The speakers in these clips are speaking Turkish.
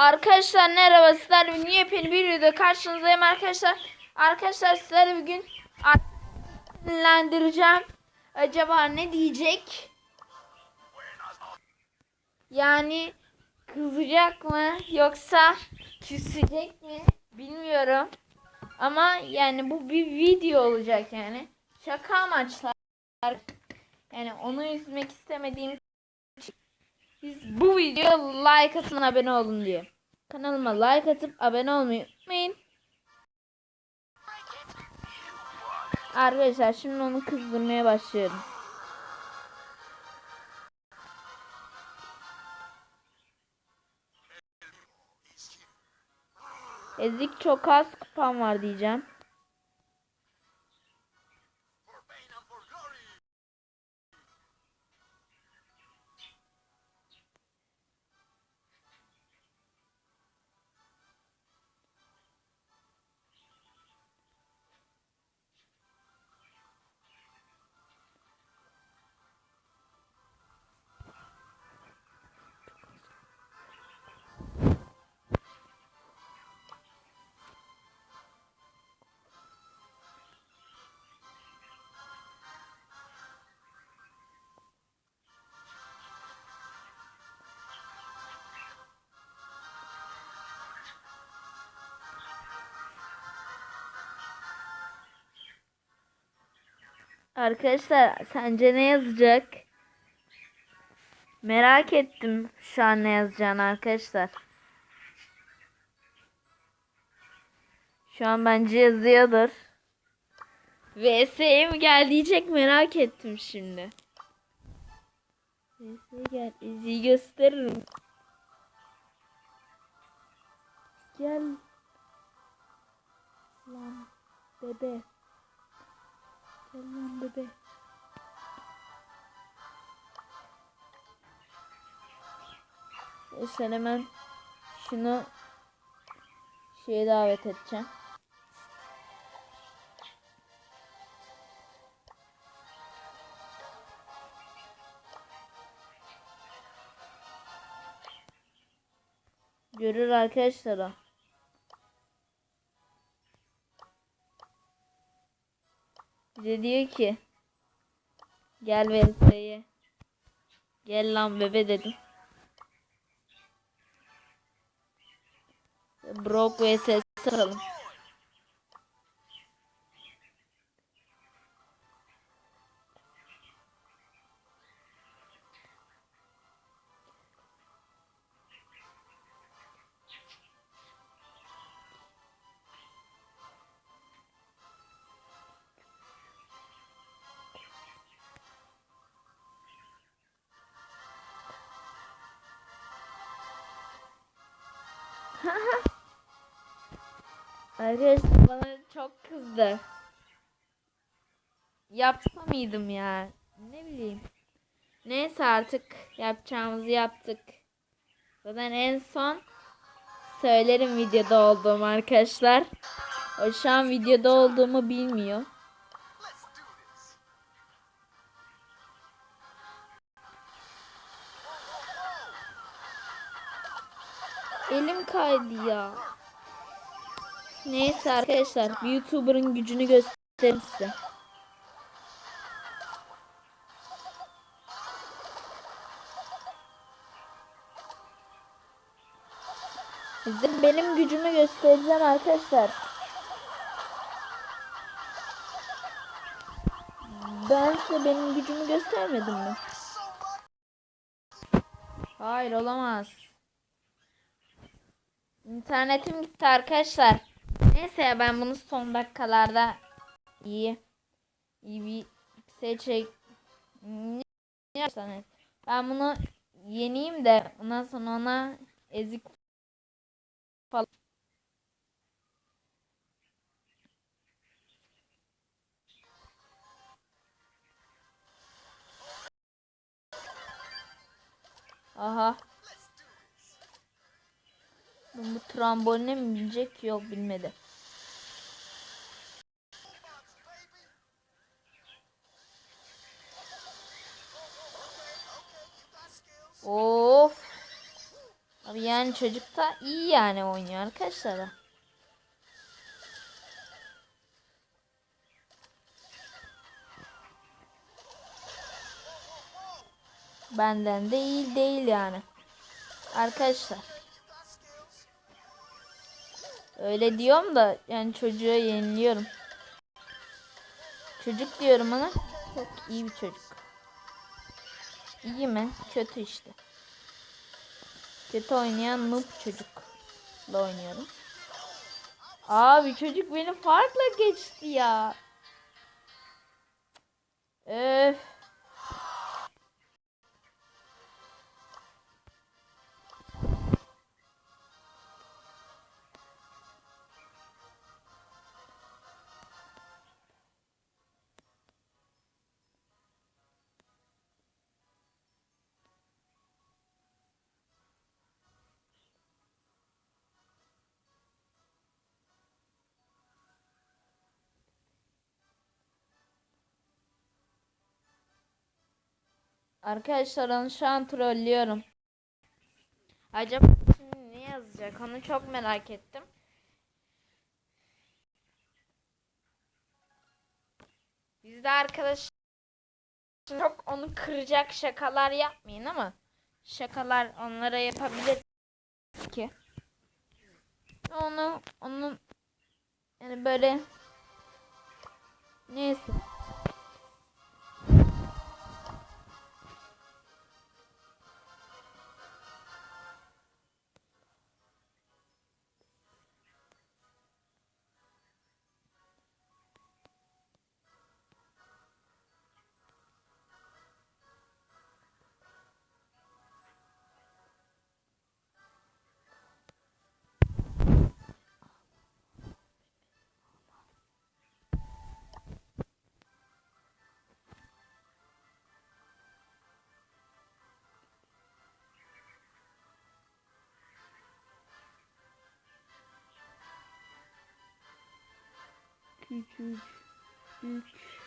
Arkadaşlar merhaba sizlerle bugün yepyeni bir videoda karşınızdayım arkadaşlar. Arkadaşlar sizlerle bugün dinlendireceğim. Acaba ne diyecek? Yani kızacak mı yoksa küsecek mi bilmiyorum. Ama yani bu bir video olacak yani. Şaka amaçlar. Yani onu üzmek istemediğim siz bu videoya like atın abone olun diye. Kanalıma like atıp abone olmayı unutmayın. Arkadaşlar şimdi onu kızdırmaya başlıyorum. Ezik çok az kupam var diyeceğim. Arkadaşlar sence ne yazacak? Merak ettim şu an ne yazacağını arkadaşlar. Şu an bence yazıyordur. VS'ye mi gel diyecek merak ettim şimdi. VS'ye gel. İziyi gösteririm. Gel. Lan bebe. Gel lan bebe. Sen hemen şunu şeye davet edeceğim. Görür arkadaşlar o. Bize diyor ki gel VS'ye. Gel lan bebe dedim. Brock vs saralım. Arkadaşlar bana çok kızdı. Yapsa mıydım ya? Ne bileyim. Neyse artık yapacağımızı yaptık. Zaten en son söylerim videoda olduğumu arkadaşlar. O şu an videoda olduğumu bilmiyor. Elim kaydı ya. Neyse arkadaşlar bir YouTuber'ın gücünü göstereyim size. Size benim gücümü göstereceğim arkadaşlar. Ben size benim gücümü göstermedim mi? Hayır olamaz. İnternetim gitti arkadaşlar. Neyse ya ben bunu son dakikalarda iyi iyi bir ne yapsam ben bunu yeneyim de ondan sonra ona ezik falan Aha. Bu tramboline mi binecek? Yok bilmedi. Of. Abi yani çocuk da iyi yani oynuyor arkadaşlar. Benden de iyi değil yani. Arkadaşlar. Öyle diyorum da yani çocuğa yeniliyorum. Çocuk diyorum ona. Çok iyi bir çocuk. İyi mi? Kötü işte. Kötü oynayan noob çocukla oynuyorum. Abi çocuk beni farkla geçti ya. Öf. Arkadaşlar onu şu an trollüyorum. Acaba şimdi ne yazacak onu çok merak ettim. Biz de arkadaş çok onu kıracak şakalar yapmayın ama şakalar onlara yapabilir ki. Onu onun yani böyle neyse. Küçük. Üç.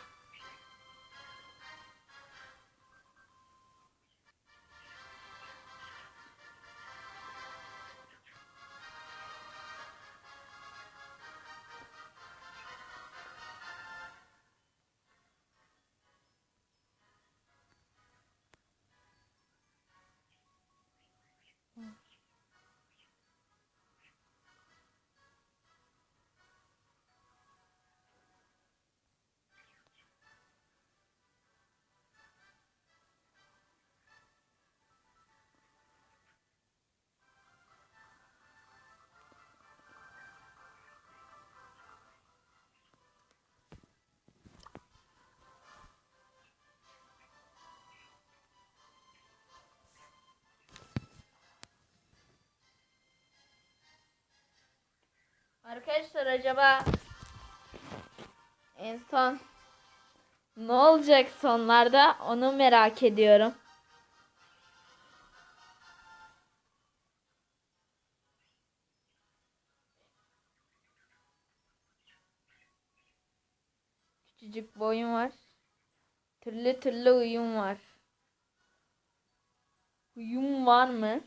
Arkadaşlar acaba en son ne olacak sonlarda onu merak ediyorum. Küçücük boyun var. Türlü türlü uyum var. Uyum var mı?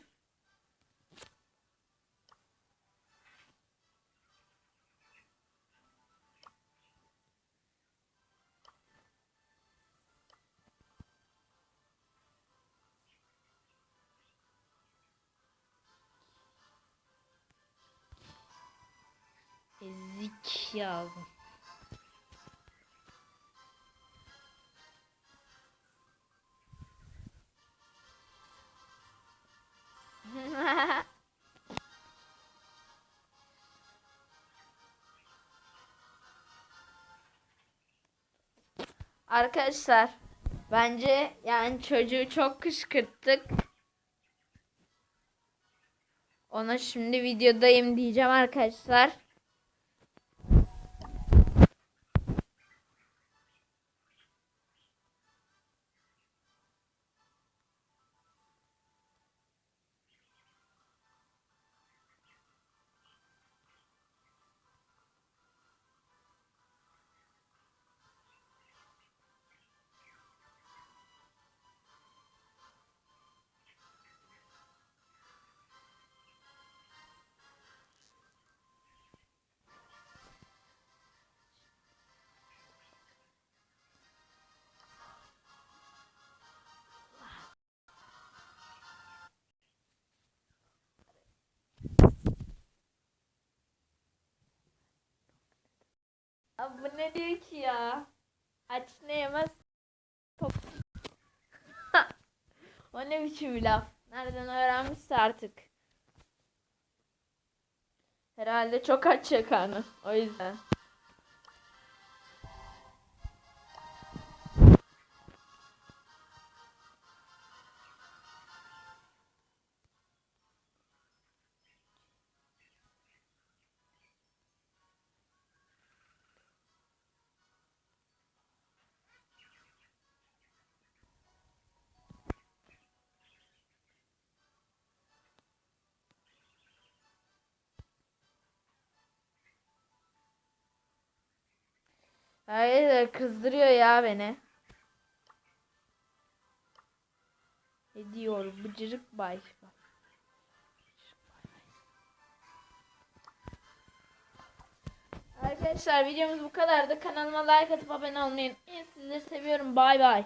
Ezik yazdım. Arkadaşlar bence yani çocuğu çok kışkırttık. Ona şimdi videodayım diyeceğim arkadaşlar. Abi bu ne diyor ki ya? Aç ne yemez. Top. o ne biçim bir laf? Nereden öğrenmişse artık. Herhalde çok aç ya karnı. O yüzden. Hayır kızdırıyor ya beni. Ne diyor bıcırık bay. Arkadaşlar videomuz bu kadardı. Kanalıma like atıp abone olmayı. Sizleri seviyorum. Bay bay.